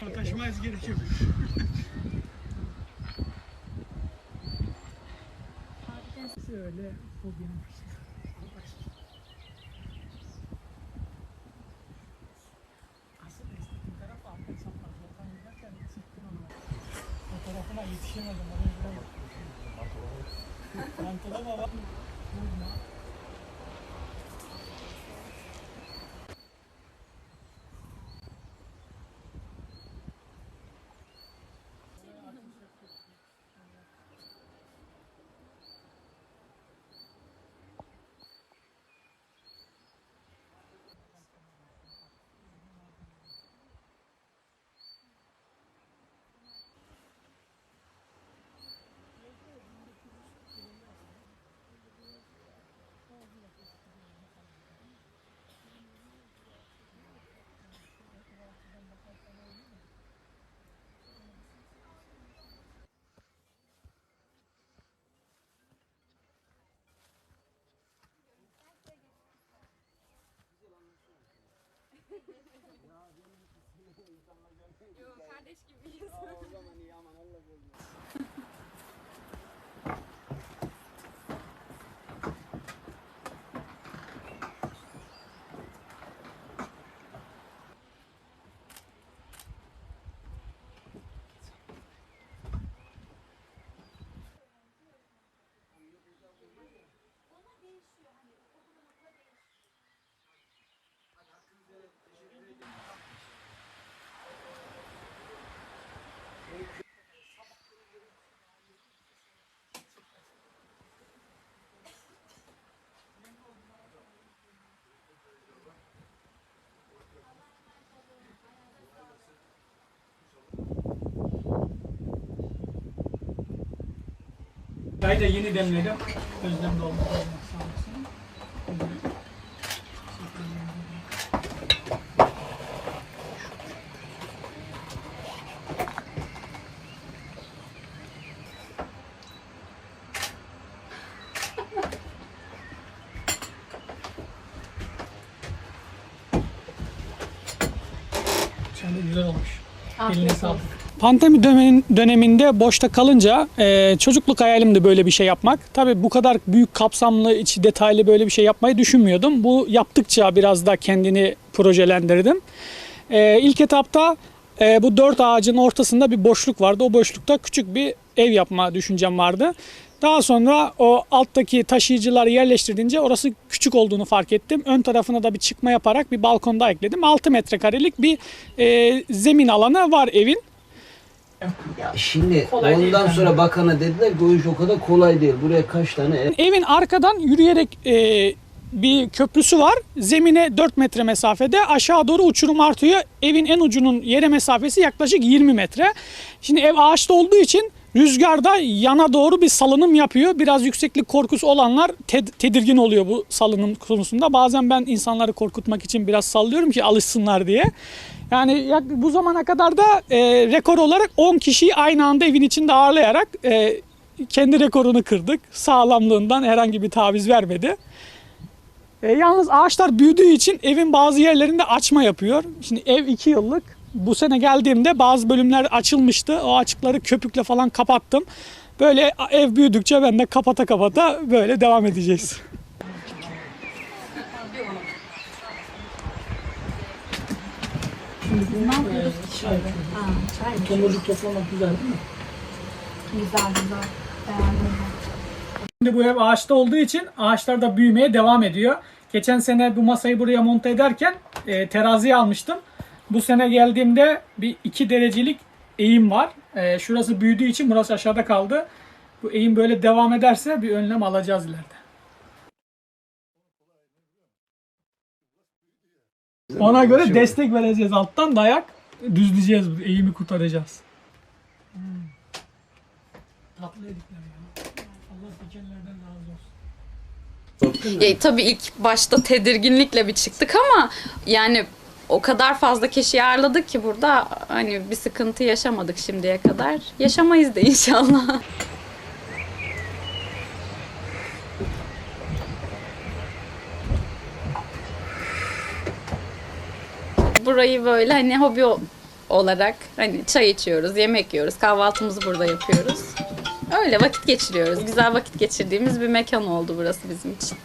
Taşımayız gerekiyor. Şöyle bugün Asıl estetik taraf arka çapraz. Volkan giderken çıktım ama. Fotoğrafına yetişemedim. Orayı bulamadım. Pantolon Çayı da yeni demledim. Özlem dolma olmak sağ olsun. Çay da güzel olmuş. Eline sağlık. Pandemi dönemin- döneminde boşta kalınca e, çocukluk hayalimdi böyle bir şey yapmak. Tabii bu kadar büyük kapsamlı, içi detaylı böyle bir şey yapmayı düşünmüyordum. Bu yaptıkça biraz da kendini projelendirdim. E, ilk etapta e, bu dört ağacın ortasında bir boşluk vardı. O boşlukta küçük bir ev yapma düşüncem vardı. Daha sonra o alttaki taşıyıcıları yerleştirdiğince orası küçük olduğunu fark ettim. Ön tarafına da bir çıkma yaparak bir balkon daha ekledim. 6 metrekarelik bir e, zemin alanı var evin. Şimdi Kolay değil ondan yani. sonra bakana dediler ki o iş o kadar kolay değil. Buraya kaç tane ev Evin arkadan yürüyerek e, bir köprüsü var. Zemine 4 metre mesafede aşağı doğru uçurum artıyor. Evin en ucunun yere mesafesi yaklaşık 20 metre. Şimdi ev ağaçta olduğu için rüzgarda yana doğru bir salınım yapıyor. Biraz yükseklik korkusu olanlar ted- tedirgin oluyor bu salınım konusunda. Bazen ben insanları korkutmak için biraz sallıyorum ki alışsınlar diye. Yani bu zamana kadar da e, rekor olarak 10 kişiyi aynı anda evin içinde ağırlayarak e, kendi rekorunu kırdık. Sağlamlığından herhangi bir taviz vermedi. E, yalnız ağaçlar büyüdüğü için evin bazı yerlerinde açma yapıyor. Şimdi ev 2 yıllık. Bu sene geldiğimde bazı bölümler açılmıştı. O açıkları köpükle falan kapattım. Böyle ev büyüdükçe ben de kapata kapata böyle devam edeceğiz. Tomurcuk toplamak güzel değil mi? Güzel güzel. Beğendim. Şimdi bu ev ağaçta olduğu için ağaçlar da büyümeye devam ediyor. Geçen sene bu masayı buraya monte ederken e, teraziye almıştım. Bu sene geldiğimde bir 2 derecelik eğim var. E, şurası büyüdüğü için burası aşağıda kaldı. Bu eğim böyle devam ederse bir önlem alacağız ileride. Ona göre destek vereceğiz alttan dayak düzleyeceğiz bu eğimi kurtaracağız. Hmm. Tatlı edikler ya. Allah dikenlerden razı olsun. Ya, tabii ilk başta tedirginlikle bir çıktık ama yani o kadar fazla kişi ağırladık ki burada hani bir sıkıntı yaşamadık şimdiye kadar. Yaşamayız da inşallah. Burayı böyle hani hobi olarak hani çay içiyoruz, yemek yiyoruz, kahvaltımızı burada yapıyoruz. Öyle vakit geçiriyoruz. Güzel vakit geçirdiğimiz bir mekan oldu burası bizim için.